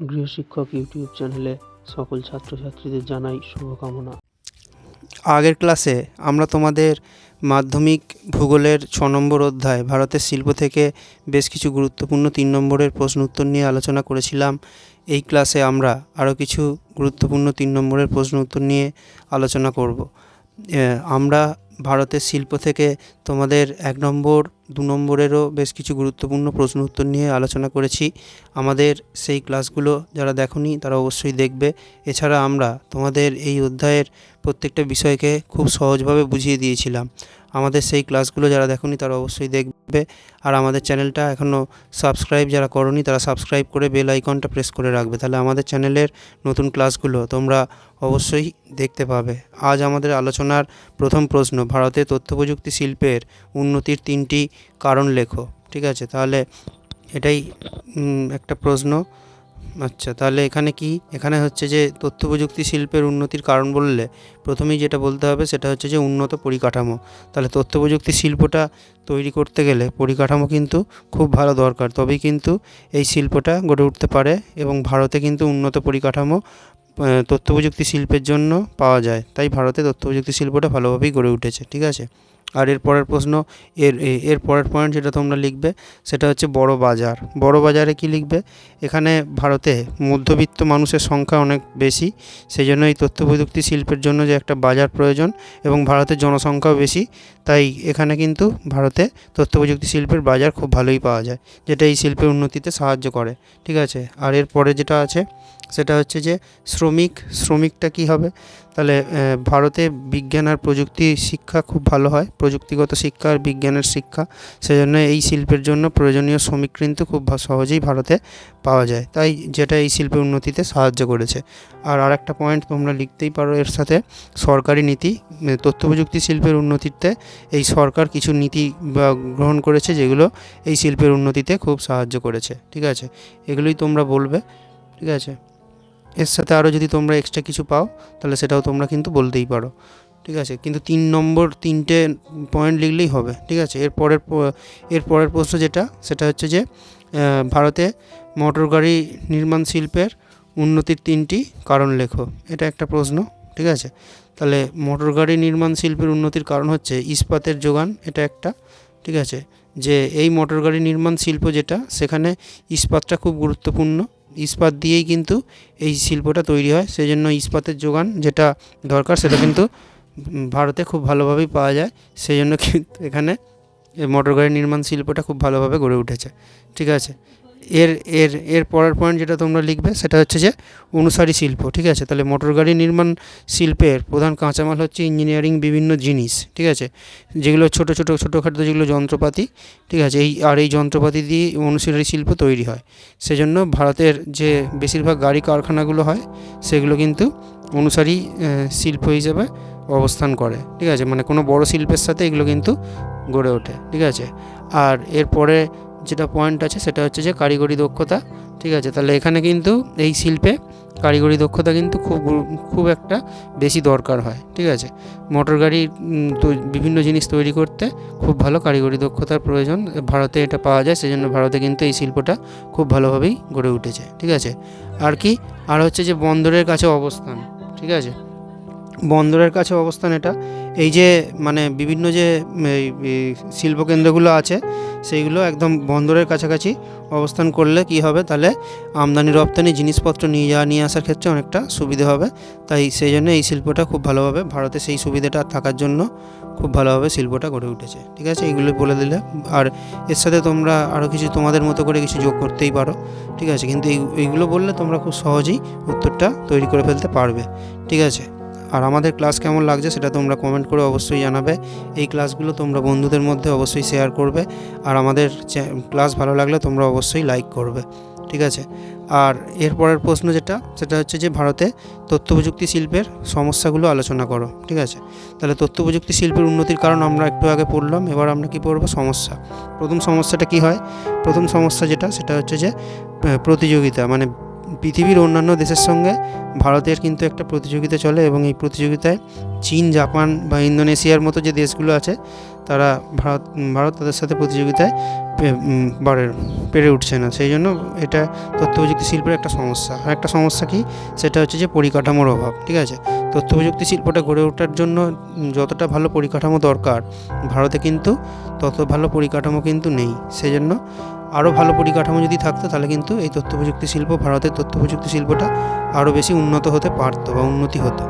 গৃহশিক্ষক YouTube চ্যানেলে সকল ছাত্রছাত্রীদের জানাই শুভকামনা। আগের ক্লাসে আমরা তোমাদের মাধ্যমিক ভূগোলের ছ নম্বর অধ্যায়, ভারতের শিল্প থেকে বেশ কিছু গুরুত্বপূর্ণ তিন নম্বরের প্রশ্ন উত্তর নিয়ে আলোচনা করেছিলাম। এই ক্লাসে আমরা আরও কিছু গুরুত্বপূর্ণ তিন নম্বরের প্রশ্ন উত্তর নিয়ে আলোচনা করব। আমরা ভারতের শিল্প থেকে তোমাদের এক নম্বর দু নম্বরেরও বেশ কিছু গুরুত্বপূর্ণ প্রশ্ন উত্তর নিয়ে আলোচনা করেছি। আমাদের সেই ক্লাসগুলো যারা দেখোনি, তারা অবশ্যই দেখবে। এছাড়া আমরা তোমাদের এই অধ্যায়ের প্রত্যেকটা বিষয়কে খুব সহজভাবে বুঝিয়ে দিয়েছিলাম। আমাদের সেই ক্লাসগুলো যারা দেখোনি, তারা অবশ্যই দেখবে। আর আমাদের চ্যানেলটা এখনও সাবস্ক্রাইব যারা করনি, তারা সাবস্ক্রাইব করে বেল আইকনটা প্রেস করে রাখবে। তাহলে আমাদের চ্যানেলের নতুন ক্লাসগুলো তোমরা অবশ্যই দেখতে পাবে। আজ আমাদের আলোচনার প্রথম প্রশ্ন, ভারতের তথ্য প্রযুক্তি শিল্পের উন্নতির তিনটি কারণ লেখো, ঠিক আছে? তাহলে এটাই একটা প্রশ্ন। আচ্ছা তাহলে এখানে কি? এখানে হচ্ছে যে তথ্য প্রযুক্তি শিল্পের উন্নতির কারণ বললে প্রথমেই যেটা বলতে হবে সেটা হচ্ছে যে উন্নত পরিকাঠামো। তাহলে তথ্য প্রযুক্তি শিল্পটা তৈরি করতে গেলে পরিকাঠামো কিন্তু খুব ভালো দরকার। তবেই কিন্তু এই শিল্পটা গড়ে উঠতে পারে এবং ভারতে কিন্তু উন্নত পরিকাঠামো তথ্য প্রযুক্তি শিল্পের জন্য পাওয়া যায়। তাই ভারতে তথ্য প্রযুক্তি শিল্পটা ভালোভাবেই গড়ে উঠেছে, ঠিক আছে? আর এর পরের প্রশ্ন, এর এর পরের পয়েন্ট যেটা তোমরা লিখবে, সেটা হচ্ছে বড় বাজার। বড় বাজারে কি লিখবে? এখানে ভারতে মধ্যবিত্ত মানুষের সংখ্যা অনেক বেশি সেই জন্য এই তথ্য প্রযুক্তি শিল্পের জন্য যে একটা বাজার প্রয়োজন এবং ভারতের জনসংখ্যাও বেশি, তাই এখানে কিন্তু ভারতে তথ্য প্রযুক্তি শিল্পের বাজার খুব ভালোই পাওয়া যায়, যেটা এই শিল্পের উন্নতিতে সাহায্য করে, ঠিক আছে? আর এর পরে যেটা আছে, সেটা হচ্ছে যে শ্রমিক, শ্রমিকটা কি হবে? তাহলে ভারতে বিজ্ঞান আর প্রযুক্তি শিক্ষা খুব ভালো হয়, প্রযুক্তিগত শিক্ষা আর বিজ্ঞানের শিক্ষা। সেজন্য এই শিল্পের জন্য প্রয়োজনীয় শ্রমিক কিন্তু খুব সহজেই ভারতে পাওয়া যায়। তাই যেটা এই শিল্পের উন্নতিতে সাহায্য করেছে। আর আরেকটা পয়েন্ট তোমরা লিখতেই পারো এর সাথে, সরকারি নীতি তথ্য প্রযুক্তি শিল্পের উন্নতিতে এই সরকার কিছু নীতি বা গ্রহণ করেছে যেগুলো এই শিল্পের উন্নতিতে খুব সাহায্য করেছে। ঠিক আছে? এগুলোই তোমরা বলবে। ঠিক আছে? এর সাথে আরও যদি তোমরা এক্সট্রা কিছু পাও, তাহলে সেটাও তোমরা কিন্তু বলতেই পারো। ঠিক আছে? কিন্তু তিন নম্বর তিনটে পয়েন্ট লিখলেই হবে। ঠিক আছে? এর পরের এর পরের প্রশ্ন যেটা, সেটা হচ্ছে যে ভারতে মোটর গাড়ি নির্মাণ শিল্পের উন্নতির তিনটি কারণ লেখো। এটা একটা প্রশ্ন। ঠিক আছে? তাহলে মোটর গাড়ি নির্মাণ শিল্পের উন্নতির কারণ হচ্ছে ইস্পাতের যোগান, এটা একটা। ঠিক আছে? যে এই মোটর গাড়ি নির্মাণ শিল্প যেটা, সেখানে ইস্পাতটা খুব গুরুত্বপূর্ণ। ইস্পাত দিয়েই কিন্তু এই শিল্পটা তৈরি হয়। সেই জন্য ইস্পাতের যোগান যেটা দরকার, সেটা কিন্তু ভারতে খুব ভালোভাবেই পাওয়া যায়। সেই জন্য কিন্তু এখানে এই মোটর গাড়ি নির্মাণ শিল্পটা খুব ভালোভাবে গড়ে উঠেছে। ঠিক আছে? এর এর এর পরের পয়েন্ট যেটা তোমরা লিখবে সেটা হচ্ছে যে অনুসারী শিল্প, ঠিক আছে? তাহলে মোটর গাড়ি নির্মাণ শিল্পের প্রধান কাঁচামাল হচ্ছে ইঞ্জিনিয়ারিং বিভিন্ন জিনিস, ঠিক আছে? যেগুলো ছোটো ছোটো, ছোটোখাটো যেগুলো যন্ত্রপাতি, ঠিক আছে? এই, আর এই যন্ত্রপাতি দিয়ে অনুসারী শিল্প তৈরি হয়। সেজন্য ভারতের যে বেশিরভাগ গাড়ি কারখানাগুলো হয়, সেগুলো কিন্তু অনুসারী শিল্প হিসেবে অবস্থান করে, ঠিক আছে? মানে কোনো বড় শিল্পের সাথে এগুলো কিন্তু গড়ে ওঠে, ঠিক আছে? আর এরপরে যেটা পয়েন্ট আছে সেটা হচ্ছে যে কারিগরি দক্ষতা, ঠিক আছে? তাহলে এখানে কিন্তু এই শিল্পে কারিগরি দক্ষতা কিন্তু খুব খুব একটা বেশি দরকার হয়, ঠিক আছে? মোটর গাড়ি বিভিন্ন জিনিস তৈরি করতে খুব ভালো কারিগরি দক্ষতার প্রয়োজন। ভারতে এটা পাওয়া যায়, সেজন্য ভারতে কিন্তু এই শিল্পটা খুব ভালোভাবেই গড়ে উঠেছে, ঠিক আছে? আর কি? আর হচ্ছে যে বন্দরের কাছে অবস্থান, ঠিক আছে? বন্দরের কাছে অবস্থান এটা। এই যে মানে বিভিন্ন যে শিল্পকেন্দ্রগুলো আছে, সেইগুলো একদম বন্দরের কাছাকাছি অবস্থান করলে কি হবে? তাহলে আমদানি, রপ্তানি, জিনিসপত্র নিয়ে যাওয়া, নিয়ে আসার ক্ষেত্রে অনেকটা সুবিধে হবে। তাই সেই জন্য এই শিল্পটা খুব ভালোভাবে, ভারতে সেই সুবিধাটা থাকার জন্য খুব ভালোভাবে শিল্পটা গড়ে উঠেছে। ঠিক আছে? এইগুলো বলে দিলে, আর এর সাথে তোমরা আরও কিছু তোমাদের মতো করে কিছু যোগ করতেই পারো। ঠিক আছে? কিন্তু এই, এইগুলো বললে তোমরা খুব সহজেই উত্তরটা তৈরি করে ফেলতে পারবে। ঠিক আছে? আর আমাদের ক্লাস কেমন লাগছে সেটা তোমরা কমেন্ট করে অবশ্যই জানাবে। এই ক্লাসগুলো তোমরা বন্ধুদের মধ্যে অবশ্যই শেয়ার করবে। আর আমাদের ক্লাস ভালো লাগলে তোমরা অবশ্যই লাইক করবে। ঠিক আছে? আর এরপরের প্রশ্ন যেটা, সেটা হচ্ছে যে ভারতে তথ্য প্রযুক্তি শিল্পের সমস্যাগুলো আলোচনা করো। ঠিক আছে? তাহলে তথ্য প্রযুক্তি শিল্পের উন্নতির কারণ আমরা একটু আগে পড়লাম, এবার আমরা কি পড়ব? সমস্যা। প্রথম সমস্যাটা কি হয়? প্রথম সমস্যা যেটা, সেটা হচ্ছে যে প্রতিযোগিতা মানে পৃথিবীর অন্যান্য দেশের সঙ্গে ভারতের কিন্তু একটা প্রতিযোগিতা চলে এবং এই প্রতিযোগিতায় চীন, জাপান বা ইন্দোনেশিয়ার মতো যে দেশগুলো আছে তারা ভারত ভারত তাদের সাথে প্রতিযোগিতায় বাড়ে পেরে উঠছে না। সেই জন্য এটা তথ্য প্রযুক্তি শিল্পের একটা সমস্যা। আর একটা সমস্যা কি? সেটা হচ্ছে যে পরিকাঠামোর অভাব, ঠিক আছে? তথ্য প্রযুক্তি শিল্পটা গড়ে ওঠার জন্য যতটা ভালো পরিকাঠামো দরকার, ভারতে কিন্তু তত ভালো পরিকাঠামো কিন্তু নেই। সেই জন্য আরও ভালো পরিকাঠামো যদি থাকতো, তাহলে কিন্তু এই তথ্য প্রযুক্তি শিল্প, ভারতের তথ্য প্রযুক্তি শিল্পটা আরও বেশি উন্নত হতে পারতো বা উন্নতি হতো।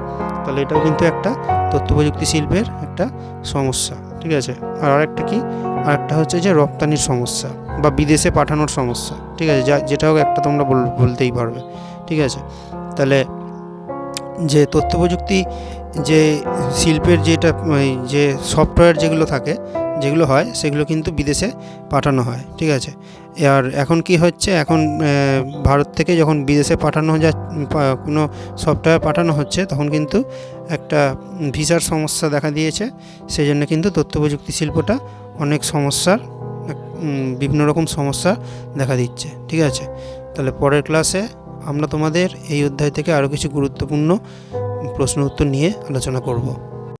তাহলে এটাও কিন্তু একটা তথ্য প্রযুক্তি শিল্পের একটা সমস্যা। ঠিক আছে? আর আরেকটা কি? আরেকটা হচ্ছে যে রপ্তানির সমস্যা বা বিদেশে পাঠানোর সমস্যা, ঠিক আছে? যা, যেটা হোক একটা তোমরা বল- বলতেই পারবে, ঠিক আছে? তাহলে যে তথ্য প্রযুক্তি যে শিল্পের যেটা যে সফটওয়্যার যেগুলো থাকে যেগুলো হয়, সেগুলো কিন্তু বিদেশে পাঠানো হয়, ঠিক আছে? আর এখন কি হচ্ছে? এখন ভারত থেকে যখন বিদেশে পাঠানো যা কোনো সফটওয়্যার পাঠানো হচ্ছে, তখন কিন্তু একটা ভিসার সমস্যা দেখা দিয়েছে। সেই জন্য কিন্তু তথ্য প্রযুক্তি শিল্পটা অনেক সমস্যার বিভিন্ন রকম সমস্যা দেখা দিচ্ছে, ঠিক আছে? তাহলে পরের ক্লাসে আমরা তোমাদের এই অধ্যায় থেকে আরও কিছু গুরুত্বপূর্ণ প্রশ্ন উত্তর নিয়ে আলোচনা করব।